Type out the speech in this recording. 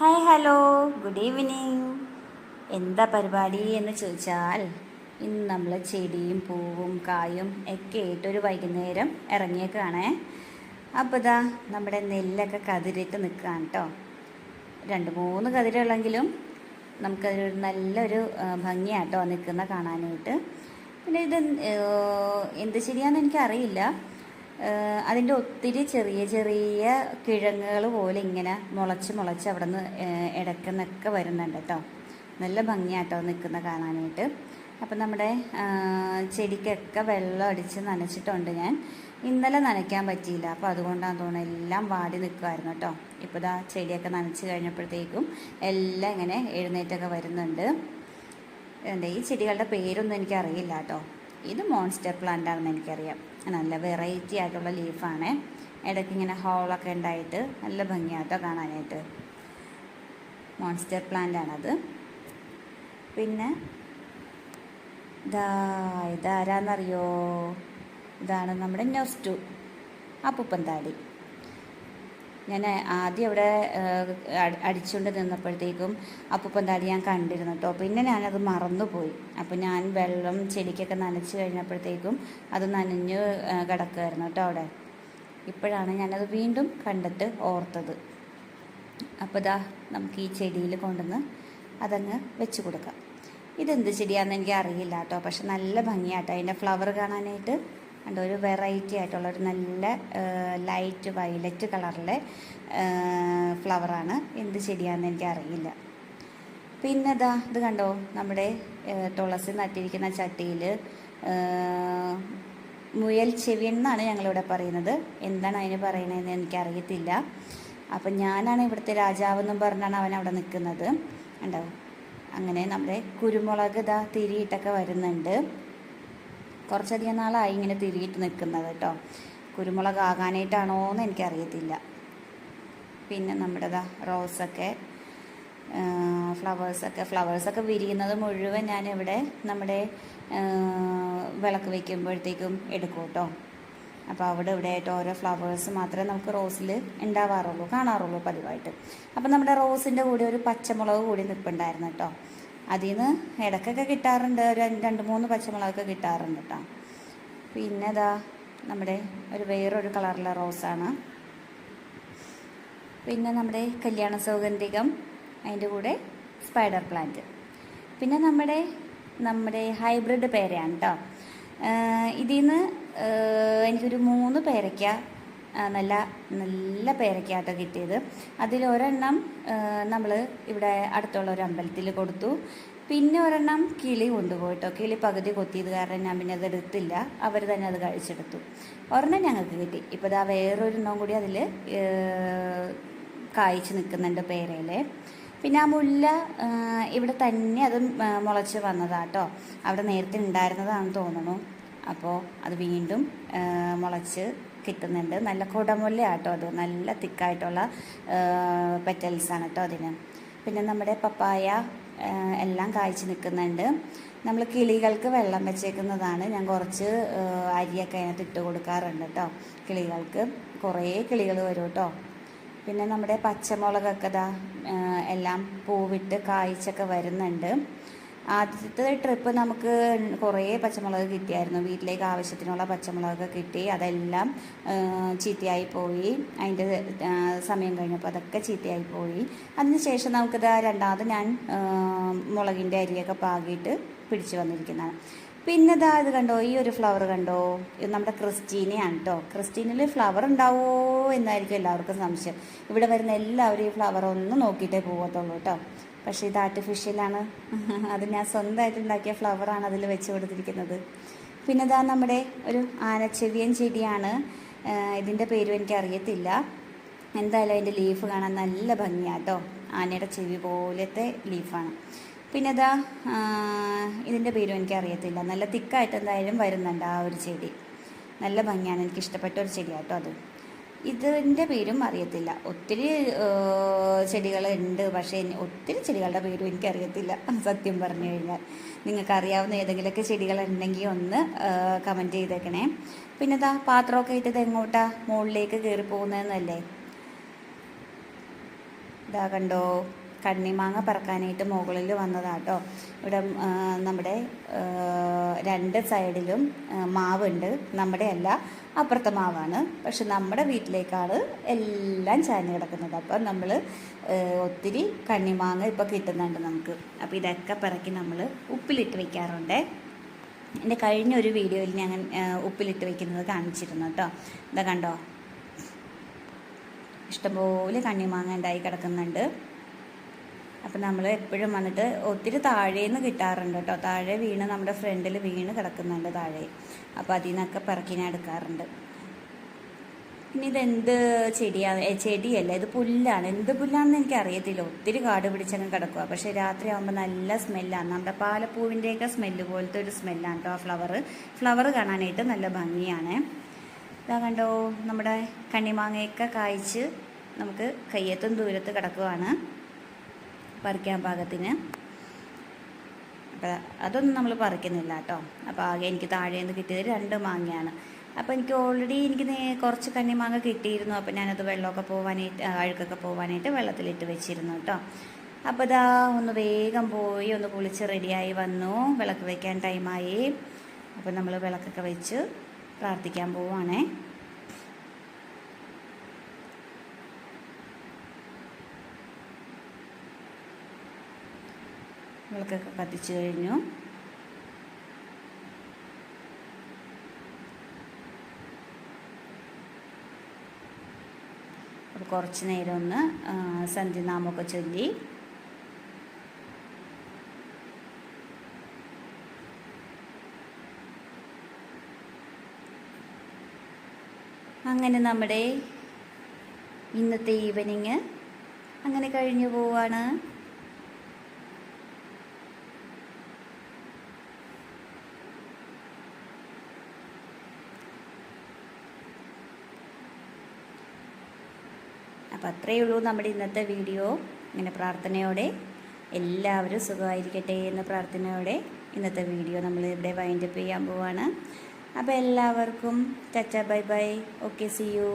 Hi hello good evening എന്താ പരിപാടി എന്ന് ചോദിച്ചാൽ ഇന്ന് നമ്മൾ ചെടിയും പൂവും കായും ഒക്കെ ആയിട്ടൊരു വൈകുന്നേരം ഇറങ്ങിയേക്കാണേ. അപ്പോൾ ഇതാ നമ്മുടെ നെല്ലൊക്കെ കതിരിട്ട് നിൽക്കുകയാണ് കേട്ടോ രണ്ട് മൂന്ന് കതിരുള്ളെങ്കിലും നമുക്കതൊരു നല്ലൊരു ഭംഗിയാട്ടോ നിൽക്കുന്ന കാണാനായിട്ട്. പിന്നെ ഇത് എന്ത് ശരിയാണെന്ന് എനിക്കറിയില്ല. അതിന്റെ ഒത്തിരി ചെറിയ ചെറിയ കിഴങ്ങുകൾ പോലെ ഇങ്ങനെ മുളച്ച് മുളച്ച് അവിടെ നിന്ന് ഇടക്കുന്നൊക്കെ വരുന്നുണ്ട് കേട്ടോ. നല്ല ഭംഗിയാട്ടോ നിൽക്കുന്ന കാണാനായിട്ട്. അപ്പം നമ്മുടെ ചെടിക്കൊക്കെ വെള്ളം അടിച്ച് നനച്ചിട്ടുണ്ട് ഞാൻ. ഇന്നലെ നനയ്ക്കാൻ പറ്റിയില്ല. അപ്പോൾ അതുകൊണ്ടാണ് തോന്നുന്നത് എല്ലാം വാടി നിൽക്കുമായിരുന്നു കേട്ടോ. ഇപ്പോൾ ഇതാ ചെടിയൊക്കെ നനച്ച് കഴിഞ്ഞപ്പോഴത്തേക്കും എല്ലാം ഇങ്ങനെ എഴുന്നേറ്റൊക്കെ വരുന്നുണ്ട്. എന്താ ഈ ചെടികളുടെ പേരൊന്നും എനിക്കറിയില്ല കേട്ടോ. ഇത് മോൺസ്റ്റർ പ്ലാന്റ് ആണെന്ന് എനിക്കറിയാം. നല്ല വെറൈറ്റി ആയിട്ടുള്ള ലീഫാണ് ഇടയ്ക്ക് ഇങ്ങനെ ഹോളൊക്കെ ഉണ്ടായിട്ട് നല്ല ഭംഗിയാട്ടോ കാണാനായിട്ട്. മോൺസ്റ്റർ പ്ലാന്റ് ആണത്. പിന്നെ ഇതാ ഇതാരാന്നറിയോ? ഇതാണ് നമ്മുടെ ന്യൂസ് അപ്പുപ്പൻ താടി ഞാൻ ആദ്യം അവിടെ അടിച്ചുകൊണ്ട് നിന്നപ്പോഴത്തേക്കും അപ്പൂപ്പൻ താടി ഞാൻ കണ്ടിരുന്നു കേട്ടോ. പിന്നെ ഞാനത് മറന്നുപോയി. അപ്പോൾ ഞാൻ വെള്ളം ചെടിക്കൊക്കെ നനച്ച് കഴിഞ്ഞപ്പോഴത്തേക്കും അത് നനഞ്ഞ് കിടക്കുമായിരുന്നു കേട്ടോ അവിടെ. ഇപ്പോഴാണ് ഞാനത് വീണ്ടും കണ്ടിട്ട് ഓർത്തത്. അപ്പോൾ ഇതാ നമുക്ക് ഈ ചെടിയിൽ കൊണ്ടുവന്ന് അതങ്ങ് വെച്ച് കൊടുക്കാം. ഇതെന്ത് ചെടിയാണെന്ന് എനിക്ക് അറിയില്ല കേട്ടോ. പക്ഷെ നല്ല ഭംഗിയാട്ടോ. അതിന്റെ ഫ്ലവർ കാണാനായിട്ട് കണ്ടോ ഒരു വെറൈറ്റി ആയിട്ടുള്ള ഒരു നല്ല ലൈറ്റ് വയലറ്റ് കളറിലെ ഫ്ലവറാണ് എന്ത് ചെടിയാണെന്ന് എനിക്ക് അറിയില്ല പിന്നെ ഇതാ ഇത് കണ്ടോ നമ്മുടെ തുളസി നട്ടിരിക്കുന്ന ചട്ടിയിൽ മുയൽ ചെവി എന്നാണ് ഞങ്ങളിവിടെ പറയുന്നത്. എന്താണ് അതിന് പറയണതെന്ന് എനിക്കറിയത്തില്ല. അപ്പം ഞാനാണ് ഇവിടുത്തെ രാജാവെന്നും പറഞ്ഞാണ് അവൻ അവിടെ നിൽക്കുന്നത്. ഉണ്ടാവും അങ്ങനെ നമ്മുടെ കുരുമുളക് ഇതാ തിരിയിട്ടൊക്കെ വരുന്നുണ്ട്. കുറച്ചധികം നാളായി ഇങ്ങനെ തിരിയിട്ട് നിൽക്കുന്നത് കേട്ടോ. കുരുമുളക് ആകാനായിട്ടാണോ എന്ന് എനിക്കറിയത്തില്ല. പിന്നെ നമ്മുടെ ദാ റോസൊക്കെ ഫ്ലവേഴ്സൊക്കെ. ഫ്ലവേഴ്സൊക്കെ വിരിയുന്നത് മുഴുവൻ ഞാനിവിടെ നമ്മുടെ വിളക്ക് വയ്ക്കുമ്പോഴത്തേക്കും എടുക്കും കേട്ടോ. അപ്പോൾ അവിടെ ഇവിടെ ആയിട്ട് ഓരോ ഫ്ലവേഴ്സ് മാത്രമേ നമുക്ക് റോസിൽ ഉണ്ടാവാറുള്ളൂ കാണാറുള്ളൂ പതിവായിട്ട്. അപ്പോൾ നമ്മുടെ റോസിന്റെ കൂടെ ഒരു പച്ചമുളക് കൂടി നിൽപ്പുണ്ടായിരുന്നു കേട്ടോ. അതിൽ നിന്ന് ഇടയ്ക്കൊക്കെ കിട്ടാറുണ്ട്. ഒരു രണ്ട് മൂന്ന് പച്ചമുളകൊക്കെ കിട്ടാറുണ്ട് കേട്ടോ പിന്നെ ഇതാ നമ്മുടെ ഒരു വേറൊരു കളറിലെ റോസാണ്. പിന്നെ നമ്മുടെ കല്യാണ സൗഗന്ധികം അതിന്റെ കൂടെ സ്പൈഡർ പ്ലാന്റ്. പിന്നെ നമ്മുടെ നമ്മുടെ ഹൈബ്രിഡ് പേരയാണ് കേട്ടോ ഇതിൽ നിന്ന് എനിക്കൊരു മൂന്ന് പേരയ്ക്ക നല്ല നല്ല പേരയ്ക്കാട്ടോ കിട്ടിയത്. അതിലൊരെണ്ണം നമ്മൾ ഇവിടെ അടുത്തുള്ള ഒരു അമ്പലത്തിൽ കൊടുത്തു. പിന്നെ ഒരെണ്ണം കിളി കൊണ്ടുപോയിട്ടോ. കിളി പകുതി കൊത്തിയത് കാരണം ഞാൻ പിന്നെ അത് എടുത്തില്ല. അവർ തന്നെ അത് കഴിച്ചെടുത്തു. ഒരെണ്ണം ഞങ്ങൾക്ക് കിട്ടി. ഇപ്പോൾ ഇതാ വേറൊരെണ്ണം കൂടി അതിൽ കായ്ച്ച് നിൽക്കുന്നുണ്ട് പേരയിലെ. പിന്നെ ആ മുല്ല ഇവിടെ തന്നെ അത് മുളച്ച് വന്നതാട്ടോ. അവിടെ നേരത്തെ ഉണ്ടായിരുന്നതാണെന്ന് തോന്നുന്നു. അപ്പോൾ അത് വീണ്ടും മുളച്ച് കിട്ടുന്നുണ്ട്. നല്ല കുടമുല്ല ആട്ടോ അത്. നല്ല തിക്കായിട്ടുള്ള പെറ്റൽസാണ് കേട്ടോ അതിന്. പിന്നെ നമ്മുടെ പപ്പായ എല്ലാം കായ്ച്ചു നിൽക്കുന്നുണ്ട്. നമ്മൾ കിളികൾക്ക് വെള്ളം വെച്ചേക്കുന്നതാണ്. ഞാൻ കുറച്ച് അരിയൊക്കെ അതിനകത്ത് ഇട്ട് കൊടുക്കാറുണ്ട് കേട്ടോ കിളികൾക്ക്. കുറേ കിളികൾ വരും കേട്ടോ. പിന്നെ നമ്മുടെ പച്ചമുളകൊക്കെ ദാ എല്ലാം പൂവിട്ട് കായ്ച്ചൊക്കെ വരുന്നുണ്ട്. ആദ്യത്തെ ട്രിപ്പ് നമുക്ക് കുറേ പച്ചമുളക് കിട്ടിയായിരുന്നു. വീട്ടിലേക്ക് ആവശ്യത്തിനുള്ള പച്ചമുളകൊക്കെ കിട്ടി. അതെല്ലാം ചീത്തയായി പോയി. അതിന്റെ സമയം കഴിഞ്ഞപ്പോൾ അതൊക്കെ ചീത്തയായി പോയി. അതിനുശേഷം നമുക്കിത് രണ്ടാമത് ഞാൻ മുളകിന്റെ അരിയൊക്കെ പാകിയിട്ട് പിടിച്ചു വന്നിരിക്കുന്നതാണ്. പിന്നെ ഇതാ ഇത് കണ്ടോ? ഈ ഒരു ഫ്ലവർ കണ്ടോ? ഇത് നമ്മുടെ ക്രിസ്റ്റീനയാണ് കേട്ടോ ക്രിസ്റ്റീനിൽ ഫ്ലവർ ഉണ്ടാവുമോ എന്നായിരിക്കും എല്ലാവർക്കും സംശയം. ഇവിടെ വരുന്ന എല്ലാവരും ഈ ഫ്ലവർ ഒന്ന് നോക്കിയിട്ടേ പോകത്തുള്ളൂ കേട്ടോ പക്ഷേ ഇത് ആർട്ടിഫിഷ്യലാണ് അത് ഞാൻ സ്വന്തമായിട്ട് ഉണ്ടാക്കിയ ഫ്ലവറാണ് അതിൽ വെച്ച് കൊടുത്തിരിക്കുന്നത്. പിന്നെ ഇതാ നമ്മുടെ ഒരു ആനച്ചെവിയൻ ചെടിയാണ്. ഇതിന്റെ പേരും എനിക്ക് അറിയത്തില്ല എന്തായാലും അതിന്റെ ലീഫ് കാണാൻ നല്ല ഭംഗിയാട്ടോ. ആനയുടെ ചെവി പോലത്തെ ലീഫാണ് പിന്നെ ഇതാ ഇതിന്റെ പേരും എനിക്ക് അറിയത്തില്ല നല്ല തിക്കായിട്ട് എന്തായാലും വരുന്നുണ്ട് ആ ഒരു ചെടി. നല്ല ഭംഗിയാണ്. എനിക്ക് ഇഷ്ടപ്പെട്ട ഒരു ചെടിയാട്ടോ അത്. ഇതിന്റെ പേരും അറിയത്തില്ല. ഒത്തിരി ചെടികളുണ്ട്. പക്ഷേ ഒത്തിരി ചെടികളുടെ പേരും എനിക്കറിയത്തില്ല. സത്യം പറഞ്ഞു കഴിഞ്ഞാൽ. നിങ്ങൾക്ക് അറിയാവുന്ന ഏതെങ്കിലുമൊക്കെ ചെടികളുണ്ടെങ്കിൽ ഒന്ന് കമന്റ് ചെയ്തേക്കണേ. പിന്നെ ഇതാ പാത്രമൊക്കെ ഇട്ടത് എങ്ങോട്ടാ മുകളിലേക്ക് കയറി പോകുന്നതെന്നല്ലേ ഇതാ കണ്ടോ? കണ്ണിമാങ്ങ പറക്കാനായിട്ട് മുകളിൽ വന്നതാട്ടോ. ഇവിടെ നമ്മുടെ രണ്ട് സൈഡിലും മാവുണ്ട്. നമ്മുടെ അല്ല അപ്പുറത്തെ മാവാണ്. പക്ഷെ നമ്മുടെ വീട്ടിലേക്കാണ് എല്ലാം ചാഞ്ഞ് കിടക്കുന്നത്. അപ്പം നമ്മൾ ഒത്തിരി കണ്ണിമാങ്ങ ഇപ്പോൾ കിട്ടുന്നുണ്ട് നമുക്ക്. അപ്പോൾ ഇതൊക്കെ പറക്കി നമ്മൾ ഉപ്പിലിട്ട് വെക്കാറുണ്ട്. എന്റെ കഴിഞ്ഞ ഒരു വീഡിയോയിൽ ഞാൻ ഉപ്പിലിട്ട് വെക്കുന്നത് കാണിച്ചിരുന്നു കേട്ടോ. ഇതാ കണ്ടോ? ഇഷ്ടംപോലെ കണ്ണിമാങ്ങ ഉണ്ടായി കിടക്കുന്നുണ്ട്. അപ്പം നമ്മൾ എപ്പോഴും വന്നിട്ട് ഒത്തിരി താഴേന്ന് കിട്ടാറുണ്ട് കേട്ടോ. താഴെ വീണ് നമ്മുടെ ഫ്രണ്ടിൽ വീണ് കിടക്കുന്നുണ്ട് താഴെ. അപ്പോൾ അതിൽ നിന്നൊക്കെ പിറക്കിനെ എടുക്കാറുണ്ട്. പിന്നെ ഇതെന്ത് ചെടിയാണ് ചെടിയല്ല ഇത് പുല്ലാണ്. എന്ത് പുല്ലാണെന്ന് എനിക്ക് അറിയത്തില്ല ഒത്തിരി കാട് പിടിച്ചങ്ങ് കിടക്കുക പക്ഷേ രാത്രി ആകുമ്പോൾ നല്ല സ്മെല്ലാണ് നമ്മുടെ പാലപ്പൂവിന്റെയൊക്കെ സ്മെല്ല് പോലത്തെ ഒരു സ്മെല്ലാണ് കേട്ടോ ആ ഫ്ലവർ ഫ്ലവർ കാണാനായിട്ട് നല്ല ഭംഗിയാണ്. ഇതാ കണ്ടോ നമ്മുടെ കണ്ണിമാങ്ങയൊക്കെ കായ്ച്ച് നമുക്ക് കയ്യത്തും ദൂരത്ത് കിടക്കുവാണ്. പറിക്കാൻ പാകത്തിന്. അപ്പോൾ അതൊന്നും നമ്മൾ പറിക്കുന്നില്ല കേട്ടോ അപ്പോൾ ആകെ എനിക്ക് താഴെ നിന്ന് കിട്ടിയത് രണ്ട് മാങ്ങയാണ്. അപ്പോൾ എനിക്ക് ഓൾറെഡി എനിക്ക് കുറച്ച് കണ്ണിമാങ്ങ കിട്ടിയിരുന്നു. അപ്പോൾ ഞാനത് വെള്ളമൊക്കെ പോകാനായിട്ട് ആ, അഴുക്കൊക്കെ പോകാനായിട്ട് വെള്ളത്തിലിട്ട് വെച്ചിരുന്നു കേട്ടോ അപ്പോൾ ഇതാ ഒന്ന് വേഗം പോയി ഒന്ന് കുളിച്ച് റെഡിയായി വന്നു. വിളക്ക് വയ്ക്കാൻ ടൈമായി അപ്പോൾ നമ്മൾ വിളക്കൊക്കെ വെച്ച് പ്രാർത്ഥിക്കാൻ പോവുകയാണേ വിളക്കൊക്കെ കത്തിച്ചു കഴിഞ്ഞു. കുറച്ച് നേരം ഒന്ന് സന്ധ്യനാമൊക്കെ ചൊല്ലി. അങ്ങനെ നമ്മുടെ ഇന്നത്തെ ഈവനിങ് അങ്ങനെ കഴിഞ്ഞു പോവാണ്. അപ്പം അത്രയേ ഉള്ളൂ നമ്മുടെ ഇന്നത്തെ വീഡിയോ. ഇങ്ങനെ പ്രാർത്ഥനയോടെ എല്ലാവരും സുഖമായിരിക്കട്ടെ എന്ന പ്രാർത്ഥനയോടെ ഇന്നത്തെ വീഡിയോ നമ്മൾ ഇവിടെ വൈൻഡപ്പ് ചെയ്യാൻ പോവാണ്. അപ്പോൾ എല്ലാവർക്കും ചച്ച bye bye. Okay see you